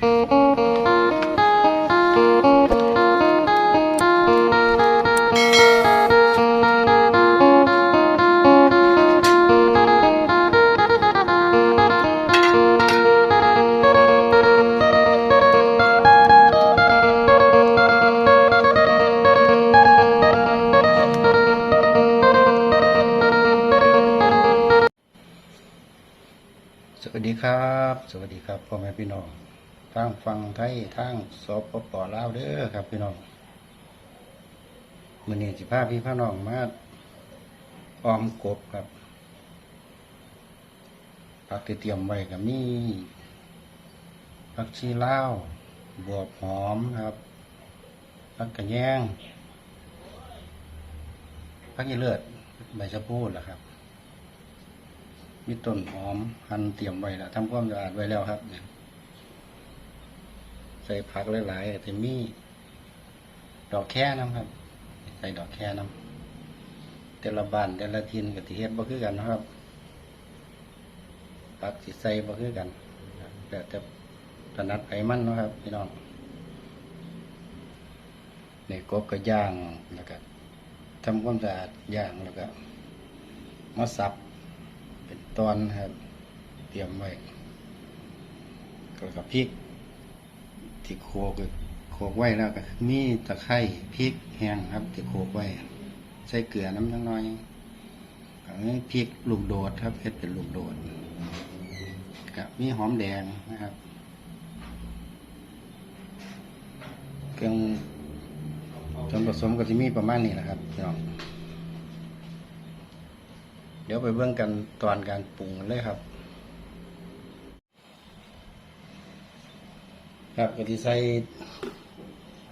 สวัสดีครับ สวัสดีครับพ่อแม่พี่น้อง ทางฟังไทยทางสปปลาวเด้อครับพี่น้องมือนี้สิพาพี่พี่น้องมาออมกบครับผักที่เตรียมไว้กับมีผักชีลาวบวบหอมครับผักกระแยงผักยีเลือดใบชะพูดล่ะครับ มีต้นหอมหั่นเตรียมไว้แล้วทำความสะอาดไว้แล้วครับเนี่ย ส่ผักหลายๆแต่มี ดอกแค่น้ำครับ ใส่ดอกแค่น้ำแต่ละบ้านแต่ละทินกับที่เฮ็ดบ่คือกันนะครับผักสิใส่บ่คือกันแต่แต่ถนัดไผมันนะครับพี่น้องนี่กบก็ย่างแล้วก็ทำความสะอาดย่างแล้วก็มาสับเป็นตอนครับ เตรียมไว้แล้วก็พริก ที่โขลกโขลกไว้แล้วก็มีตะไคร้พริกแห้งครับ ที่โขลกไว้ ใส่เกลือน้ำน้อยอันนี้พริกลูกโดดครับเฮ็ดเป็นลูกโดดกับมีหอมแดงนะครับเครื่องส่วนผสมก็จะมีประมาณนี้นะครับพี่น้องเดี๋ยวไปเบิ่งกันตอนการปรุงกันเลยครับ ครับก็ที่ใส่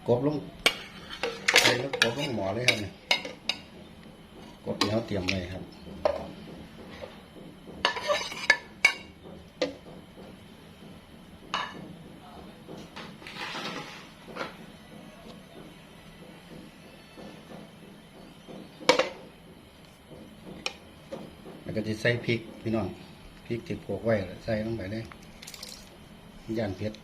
กบลงใส่แล้วกบลงหมอเลยครับเนี่ยกบที่เขาเตรียมไว้ครับแล้วก็จะใส่พริกพี่น้องพริกที่โขกไว้แล้วใส่ลงไปเลยย่านเผ็ด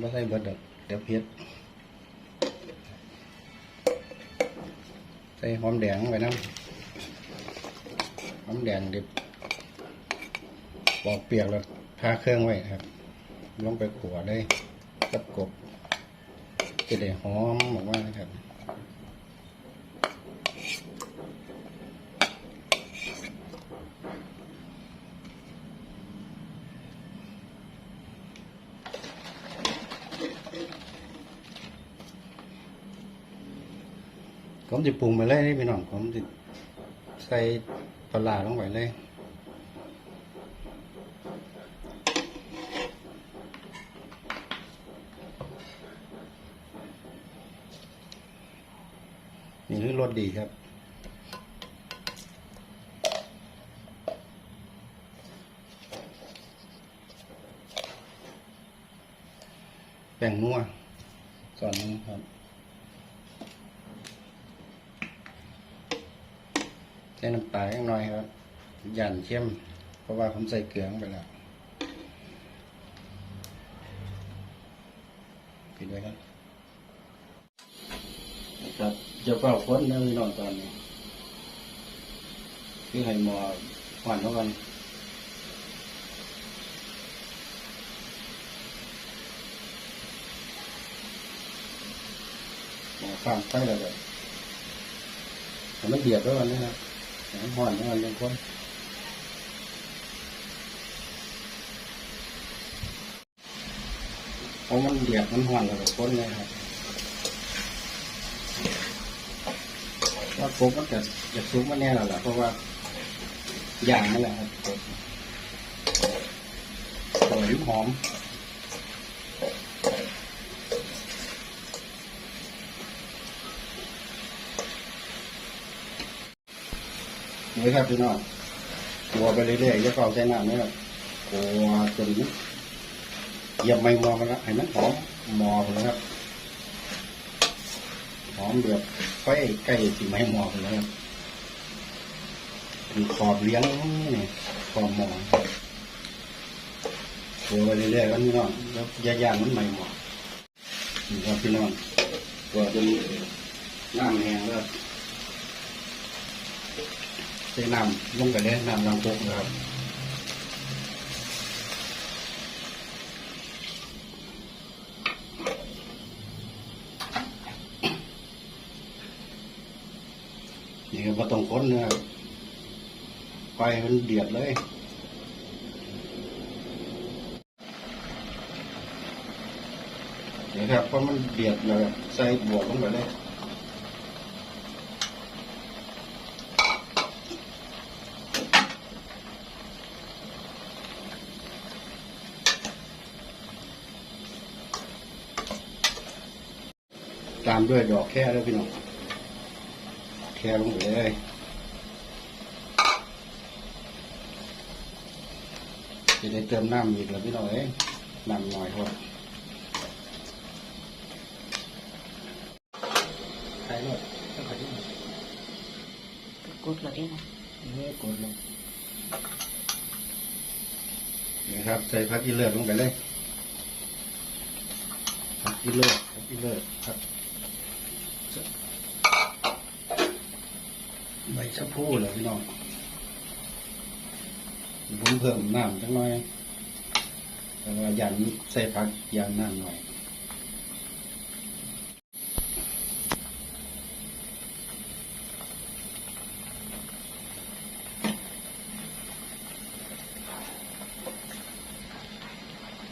ไม่ใส่เบิดดอกเดี๋ยวเผ็ดใส่หอมแดงไปน้ำหอมแดงเด็บปอกเปียกแล้วทาเครื่องไว้ครับ ลงไปขัวได้กับกบจะได้หอมออกมานะครับ ผมจะปรุงไปเลยนี่พี่น้องผมจะใส่ปลาลงไปเลยนี่คือรสดีครับแป้งนัวส่วนนึงครับ ส่น้ำตาลนิดหน่อยครับยันเข้มเพราะว่าผมใส่เกลือไปแล้วปิดไว้ครับครับจะเป่าพ้นแล้วนองตอนนี้คือให้หมอหวานเท่ากันหมอข้ามไปแล้วก็ให้มันเดือดแล้วกันนะครับ ห้มันห่อนแล้วกันเป็นคนเพราะมันเดือดมันห่อนแล้วก็คนเลยครับว่าโคกมันจะจะซุกมันแน่แล้วล่ะเพราะว่าอย่างนั่นแหละครับโคกสวยหอม นี่ครับพี่น้องกัวไปเรื่อยๆอย่าเฝ้าใจน้ำนะครับกัวจนเหยียบไม่มอมันล้วให้มันหอมมอผมแล้วครับหอมเดือดไฟใกล้สิไม่มอผมแล้วครับเป็นขอบเลี้ยงนี่ขอบหมอตัวไปเรื่อยๆกันพี่น้องแล้วยาย่างมันใหม่หมดนี่ครับพี่น้องตัวจนน้ำแห้งแล้ว ใส่น้ำลงไปเลยน้ำล้างโคกนะครับนี่ก็บ่ต้องค้นนะครับไฟมันเดือดเลยนี่ครับเพอมันเดือดแล้วก็ใส่บวกลงไปเลย ตามด้วยดอกแค่แล้วพี่น้องแค่ลงไปเลยจะได้เติมน้ำอีกแล้วพี่น้องเอ้ยน้ำหน่อยพอใส่รถต้องขอที่ไหนกดเลยนะเลือกกดลงนี่ครับใส่พักอีเลือดลงไปเลยพักอีเลือดพักอีเลือดครับ ใบชะพูเลยพี่น้องผมเพิ่มน้ำจังหน่อย แต่ว่ายันใส่ผักยันน้ำหน่อย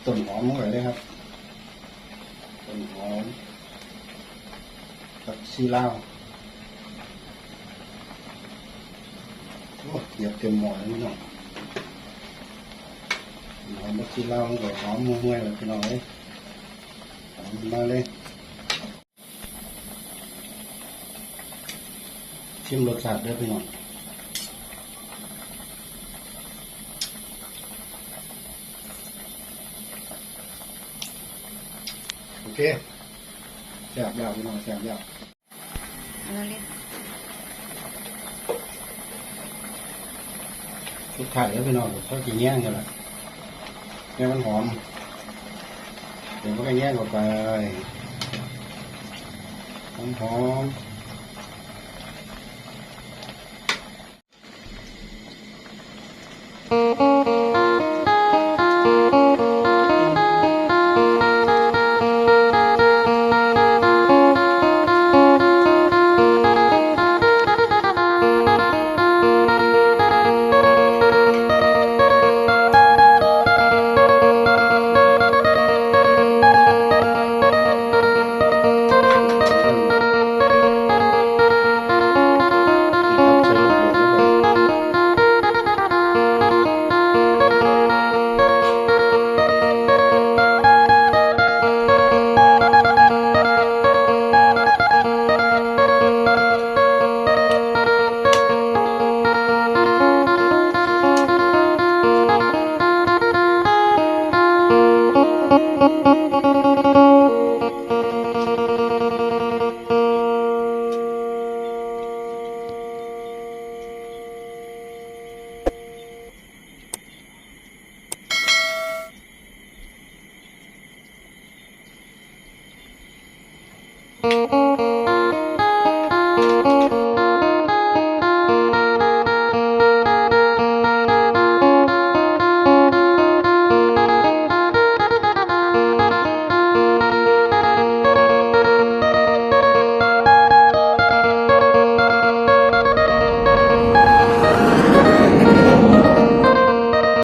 ต้นหอมลงไปเลยครับ ต้นหอม ผักชีลาวโอ้เหยียบเต็มหม้อเลยพี่น้องหอมผักชีลาวมันก็หอมมวยๆเลยพี่น้องเลยหอมมาเลยชิมรสชาติเด้อพี่น้องโอเคแซ่บยาวพี่น้องแซ่บยาว อันนั้นเรียกสุดท้ายแล้วพี่น้องเขากินแย่งกันละแม่มันหอม เดี๋ยวมันก็แย่งออกไปหอมหอมนี่